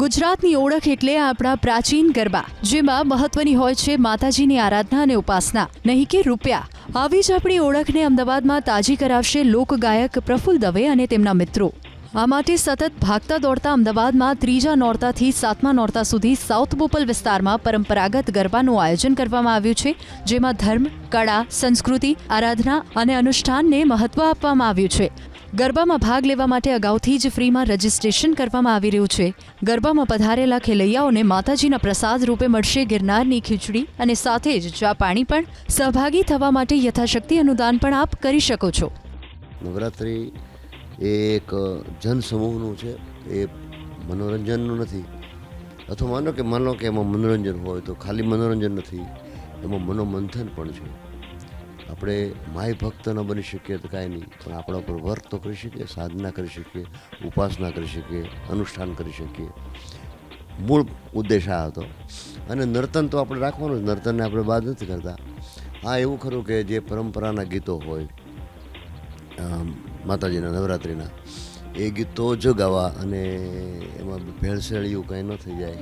ગુજરાતની ઓળખ એટલે આપણા પ્રાચીન ગરબા, જેમાં મહત્વની હોય છે માતાજીની આરાધના અને ઉપાસના. નહીં કે રૂપિયા. આવી જ આપણી ઓળખને અમદાવાદમાં તાજી કરાવશે લોકગાયક પ્રફુલ્લ દવે અને તેમના મિત્રો. આ માટે સતત ભાગતા દોડતા અમદાવાદમાં ત્રીજા નોરતાથી સાતમા નોરતા સુધી સાઉથ બોપલ વિસ્તારમાં પરંપરાગત ગરબાનું આયોજન કરવામાં આવ્યું છે, જેમાં ધર્મ, કળા, સંસ્કૃતિ, આરાધના અને અનુષ્ઠાનને મહત્વ આપવામાં આવ્યું છે. ગરબામાં ભાગ લેવા માટે અગાઉથી જ ફ્રીમાં રજીસ્ટ્રેશન કરવામાં આવી રહ્યું છે. ગરબામાં પધારેલા ખેલૈયાઓને માતાજીના પ્રસાદ રૂપે મળશે ગિરનારની ખીચડી અને સાથે જ ચા પાણી પણ. સહભાગી થવા માટે યથાશક્તિ અનુદાન પણ આપ કરી શકો છો. નવરાત્રિ એક જનસમૂહનું છે. એ મનોરંજનનું નથી. અથવા માનો કે માનો કે એમાં મનોરંજન હોય તો ખાલી મનોરંજન નથી. એમાં મનોમંથન પણ છે. આપણે માય ભક્ત ન બની શકીએ તો કાંઈ નહીં. પણ આપણા ઉપર વર્ક તો કરી શકીએ, સાધના કરી શકીએ, ઉપાસના કરી શકીએ, અનુષ્ઠાન કરી શકીએ. મૂળ ઉદ્દેશ આ હતો. અને નર્તન તો આપણે રાખવાનું જ, નર્તનને આપણે બાદ નથી કરતા. હા, એવું ખરું કે જે પરંપરાના ગીતો હોય માતાજીના નવરાત્રિના, એ ગીતો જ ગાવા અને એમાં ભેળસેળ એવું કંઈ ન થઈ જાય.